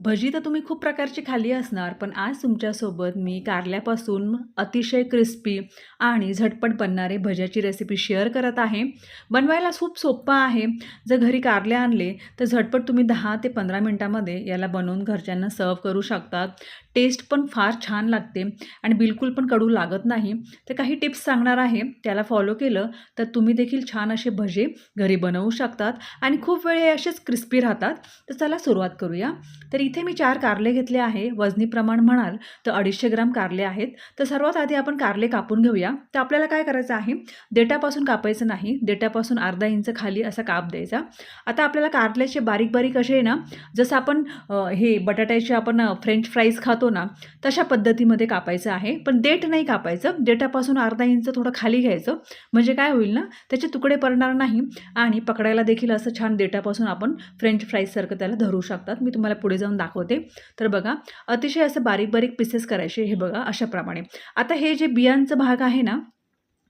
भजी तर तुम्ही खूप प्रकारची खाली असणार पण आज तुमच्यासोबत मी कारल्यापासून अतिशय क्रिस्पी आणि झटपट बनणारे भज्याची रेसिपी शेअर करत आहे. बनवायला खूप सोपं आहे. जर घरी कारले आणले तर झटपट तुम्ही दहा ते पंधरा मिनटामध्ये याला बनवून घरच्यांना सर्व करू शकतात टेस्ट पण फार छान लागते आणि बिलकुल पण कडू लागत नाही. तर काही टिप्स सांगणार आहे. त्याला फॉलो केलं तर तुम्ही देखील छान असे भजे घरी बनवू शकतात आणि खूप वेळ असेच क्रिस्पी राहतात. तर चला सुरुवात करूया. तर इथे मी चार कारले घेतले आहे. वजनी प्रमाण म्हणाल तर अडीचशे ग्राम कारले आहेत. तर सर्वात आधी आपण कारले कापून घेऊया. तर आपल्याला काय करायचं आहे? देटापासून कापायचं नाही. देटापासून अर्धा इंच खाली असा काप द्यायचा. आता आपल्याला कारल्याचे बारीक बारीक असे आहे ना जसं आपण हे बटाट्याचे आपण फ्रेंच फ्राईज खातो ना तशा पद्धतीमध्ये कापायचं आहे. पण देठ नाही कापायचं. देटापासून अर्धा इंच थोडं खाली घ्यायचं. म्हणजे काय होईल ना त्याचे तुकडे पडणार नाही आणि पकडायला देखील असं छान देटापासून आपण फ्रेंच फ्राईजसारखं त्याला धरू शकतात. मी तुम्हाला पुढे जाऊन दाखवते. तर बघा अतिशय असं बारीक बारीक पीसेस करायचे हे बघा अशाप्रमाणे. आता हे जे बियांचं भाग आहे ना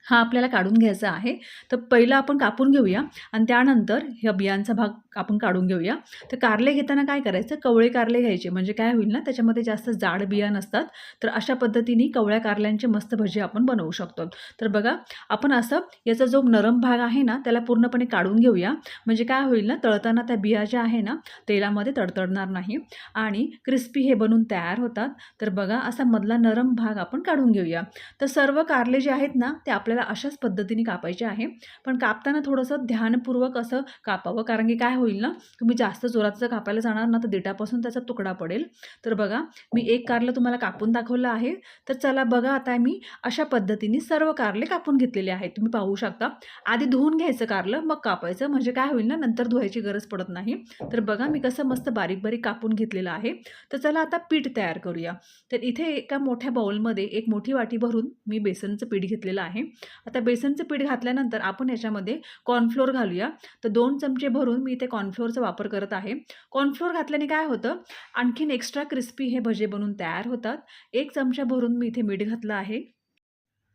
हा आपल्याला काढून घ्यायचा आहे. तर पहिलं आपण कापून घेऊया आणि त्यानंतर ह्या बियांचा भाग आपण काढून घेऊया. तर कारले घेताना काय करायचं? कवळे कारले घ्यायचे. म्हणजे काय होईल ना? त्याच्यामध्ये जास्त जाड बिया नसतात. तर अशा पद्धतीने कवळ्या कारल्यांचे मस्त भजी आपण बनवू शकतो. तर बघा आपण असं याचा जो नरम भाग आहे ना त्याला पूर्णपणे काढून घेऊया. म्हणजे काय होईल ना? तळताना त्या बिया ज्या आहे ना तेलामध्ये तडतडणार नाही. आणि क्रिस्पी हे बनून तयार होतात. तर बघा असा मधला नरम भाग आपण काढून घेऊया. तर सर्व कारले जे आहेत ना ते आपल्याला अशाच पद्धतीने कापायचे आहे. पण कापताना थोडंसं ध्यानपूर्वक असं कापावं. कारण की काय होईल ना? तुम्ही जास्त जोरात जर कापायला जाणार ना तर देठापासून त्याचा तुकडा पडेल. तर बघा मी एक कारलं तुम्हाला कापून दाखवलं आहे. तर चला बघा आता मी अशा पद्धतीने सर्व कारले कापून घेतलेले आहेत. तुम्ही पाहू शकता. आधी धुवून घ्यायचं कारलं मग कापायचं. म्हणजे काय होईल ना नंतर धुवायची गरज पडत नाही. तर बघा मी कसं मस्त बारीक बारीक कापून घेतलेलं आहे. तर चला आता पीठ तयार करूया. तर इथे एका मोठ्या बाउलमध्ये एक मोठी वाटी भरून मी बेसनचं पीठ घेतलेलं आहे. आता बेसनचं पीठ घातल्यानंतर आपण याच्यामध्ये कॉर्नफ्लोअर घालूया. तर दोन चमचे भरून मी इथे कॉर्नफ्लोअरचा वापर करत आहे. कॉर्नफ्लोअर घातल्याने काय होतं? आणखीन एक्स्ट्रा क्रिस्पी हे भजे बनून तयार होतात. एक चमचा भरून मी इथे मीठ घातलं आहे.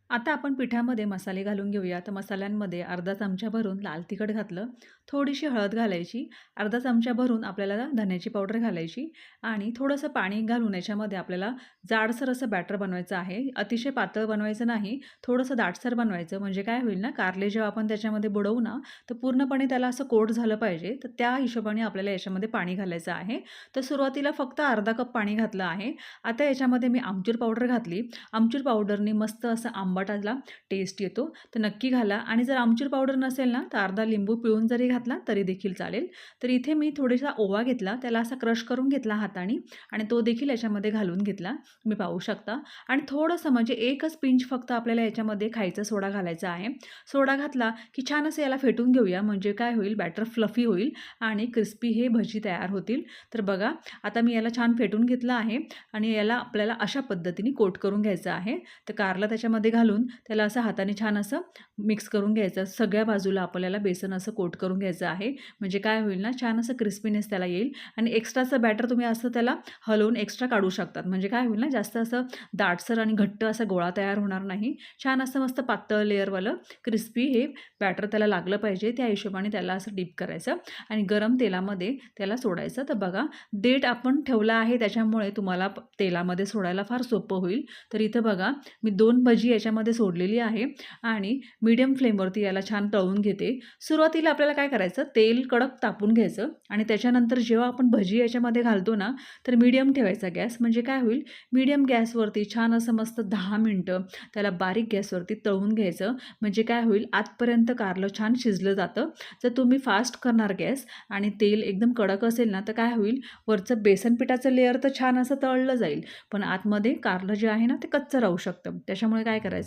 आता आपण पिठामध्ये मसाले घालून घेऊया. तर मसाल्यांमध्ये अर्धा चमचा भरून लाल तिखट घातलं. थोडीशी हळद घालायची. अर्धा चमचा भरून आपल्याला धन्याची पावडर घालायची. आणि थोडंसं पाणी घालून याच्यामध्ये आपल्याला जाडसर असं बॅटर बनवायचं आहे. अतिशय पातळ बनवायचं नाही. थोडंसं दाटसर बनवायचं. म्हणजे काय होईल ना कारले जेव्हा आपण त्याच्यामध्ये बुडवू ना तर पूर्णपणे त्याला असं कोट झालं पाहिजे. तर त्या हिशोबाने आपल्याला याच्यामध्ये पाणी घालायचं आहे. तर सुरुवातीला फक्त अर्धा कप पाणी घातलं आहे. आता याच्यामध्ये मी आमचूर पावडर घातली. आमचूर पावडरने मस्त असं आंबाटाला टेस्ट येतो. तर नक्की घाला. आणि जर आमचूर पावडर नसेल ना तर अर्धा लिंबू पिळून जरी घातला तरी देखील चालेल. तर इथे मी थोडासा ओवा घेतला. त्याला असा क्रश करून घेतला हाताने आणि तो देखील याच्यामध्ये घालून घेतला. तुम्ही पाहू शकता. आणि थोडंसं म्हणजे एकच पिंच फक्त आपल्याला याच्यामध्ये खायचा सोडा घालायचा आहे. सोडा घातला की छान असं याला फेटून घेऊया. म्हणजे काय होईल? बॅटर फ्लफी होईल आणि क्रिस्पी हे भजी तयार होतील. तर बघा आता मी याला छान फेटून घेतलं आहे आणि याला आपल्याला अशा पद्धतीने कोट करून घ्यायचं आहे. तर कारला त्याच्यामध्ये घालून त्याला असं हाताने छान असं मिक्स करून घ्यायचं. सगळ्या बाजूला आपल्याला बेसन असं कोट करून घ्यायचं आहे. म्हणजे काय होईल ना छान असं क्रिस्पीनेस त्याला येईल आणि एक्स्ट्राचं बॅटर तुम्ही असं त्याला हलवून एक्स्ट्रा काढू शकतात. म्हणजे काय होईल ना जास्त असं दाटसर आणि घट्ट असा गोळा तयार होणार नाही. छान असं मस्त पातळ लेअरवालं क्रिस्पी हे बॅटर त्याला लागलं पाहिजे. त्या हिशोबाने त्याला असं डीप करायचं आणि गरम तेलामध्ये त्याला सोडायचं. तर बघा देठ आपण ठेवला आहे त्याच्यामुळे तुम्हाला तेलामध्ये सोडायला फार सोपं होईल. तर इथं बघा मी दोन भजी याच्या याच्यामध्ये सोडलेली आहे आणि मीडियम फ्लेमवरती याला छान तळून घेते. सुरुवातीला आपल्याला काय करायचं? तेल कडक तापून घ्यायचं आणि त्याच्यानंतर जेव्हा आपण भजी याच्यामध्ये घालतो ना तर मीडियम ठेवायचा गॅस. म्हणजे काय होईल? मीडियम गॅसवरती छान असं मस्त दहा मिनटं त्याला बारीक गॅसवरती तळून घ्यायचं. म्हणजे काय होईल? आतपर्यंत कारलं छान शिजलं जातं. जर तुम्ही फास्ट करणार गॅस आणि तेल एकदम कडक असेल ना तर काय होईल? वरचं बेसन पिठाचं लेअर तर छान असं तळलं जाईल. पण आतमध्ये कारलं जे आहे ना ते कच्चं राहू शकतं. त्याच्यामुळे काय करायचं?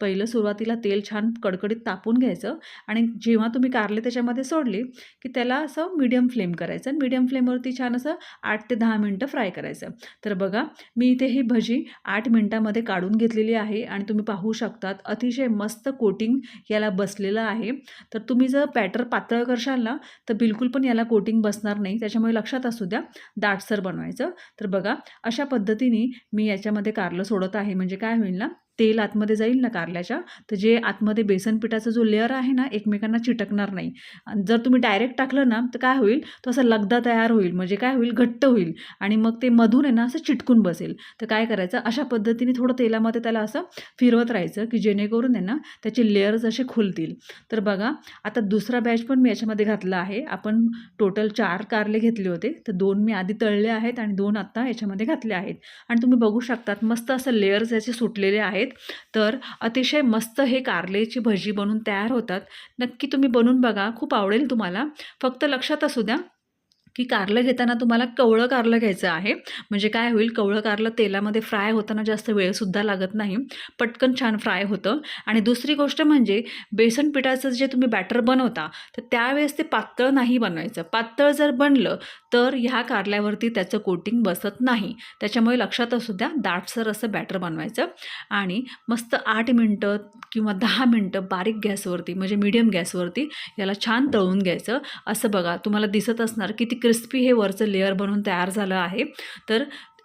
पहिलं सुरुवातीला तेल छान कडकडीत तापून घ्यायचं आणि जेव्हा तुम्ही कारले त्याच्यामध्ये सोडले की त्याला असं मीडियम फ्लेम करायचं. आणि मीडियम फ्लेमवरती छान असं आठ ते दहा मिनटं फ्राय करायचं. तर बघा मी इथे ही भजी आठ मिनटामध्ये काढून घेतलेली आहे आणि तुम्ही पाहू शकतात अतिशय मस्त कोटिंग याला बसलेलं आहे. तर तुम्ही जर बॅटर पातळ करशाल ना तर बिलकुल पण याला कोटिंग बसणार नाही. त्याच्यामुळे लक्षात असू द्या दाटसर बनवायचं. तर बघा अशा पद्धतीने मी याच्यामध्ये कारलं सोडत आहे. म्हणजे काय होईल ना तेल आतमध्ये जाईल ना कारल्याच्या तर जे आतमध्ये बेसन पिठाचा जो लेअर आहे ना एकमेकांना चिटकणार नाही. आणि जर तुम्ही डायरेक्ट टाकलं ना तर काय होईल? तो असा लगदा तयार होईल म्हणजे काय होईल? घट्ट होईल आणि मग ते मधून आहे ना असं चिटकून बसेल. तर काय करायचं? अशा पद्धतीने थोडं तेलामध्ये त्याला असं फिरवत राहायचं की जेणेकरून आहे ना त्याचे लेअर्स असे खुलतील. तर बघा आता दुसरा बॅच पण मी याच्यामध्ये घातला आहे. आपण टोटल चार कारले घेतले होते. तर दोन मी आधी तळले आहेत आणि दोन आत्ता याच्यामध्ये घातले आहेत. आणि तुम्ही बघू शकतात मस्त असं लेअर्स याचे सुटलेले आहेत. तर अतिशय मस्त हे कारलेची भजी बनून तयार होतात. नक्की तुम्ही बनवून बघा. खूप आवडेल तुम्हाला. फक्त लक्षात असू द्या. की कारलं घेताना तुम्हाला कवळं कारलं घ्यायचं आहे. म्हणजे काय होईल कवळं कारलं तेलामध्ये फ्राय होताना जास्त वेळसुद्धा लागत नाही. पटकन छान फ्राय होतं. आणि दुसरी गोष्ट म्हणजे बेसन पिठाचं जे तुम्ही बॅटर बनवता तर त्यावेळेस ते पातळ नाही बनवायचं. पातळ जर बनलं तर ह्या कारल्यावरती त्याचं कोटिंग बसत नाही. त्याच्यामुळे लक्षात असू द्या दाटसर असं बॅटर बनवायचं. आणि मस्त आठ मिनटं किंवा दहा मिनटं बारीक गॅसवरती म्हणजे मीडियम गॅसवरती याला छान तळून घ्यायचं. असं बघा तुम्हाला दिसत असणार किती क्रिस्पी हे वरचं लेअर बनून तयार झालं आहे. तर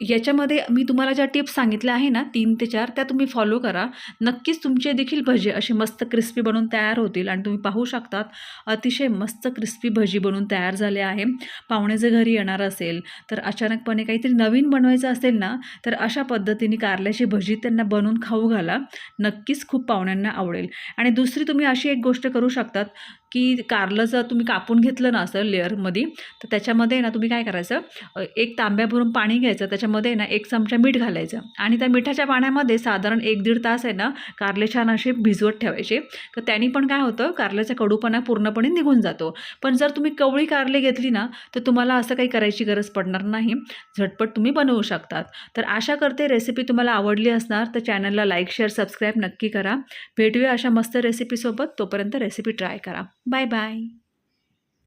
याच्यामध्ये मी तुम्हाला ज्या टिप्स सांगितल्या आहे ना तीन ते चार त्या तुम्ही फॉलो करा. नक्कीच तुमचे देखील भजे असे मस्त क्रिस्पी बनवून तयार होतील आणि तुम्ही पाहू शकतात अतिशय मस्त क्रिस्पी भजी बनवून तयार झाले आहे. पाहुणे जर घरी येणार असेल तर अचानकपणे काहीतरी नवीन बनवायचं असेल ना तर अशा पद्धतीने कारल्याची भजी त्यांना बनवून खाऊ घाला. नक्कीच खूप पाहुण्यांना आवडेल. आणि दुसरी तुम्ही अशी एक गोष्ट करू शकतात की कारलं जर तुम्ही कापून घेतलं ना असं लेअरमध्ये तर त्याच्यामध्ये ना तुम्ही काय करायचं एक तांब्या भरून पाणी घ्यायचं त्याच्यामध्ये ना एक चमचा मीठ घालायचं आणि त्या मिठाच्या पाण्यामध्ये साधारण एक दीड तास आहे ना कारले छान असे भिजवत ठेवायचे. तर त्यांनी पण काय होतं कारल्याचा कडूपणा पूर्णपणे निघून जातो. पण जर तुम्ही कवळी कारले घेतली ना तर तुम्हाला असं काही करायची गरज पडणार नाही. झटपट तुम्ही बनवू शकतात. तर आशा करते रेसिपी तुम्हाला आवडली असणार तर चॅनलला लाईक शेअर सबस्क्राईब नक्की करा. भेटूया अशा मस्त रेसिपीसोबत. तोपर्यंत रेसिपी ट्राय करा. Bye bye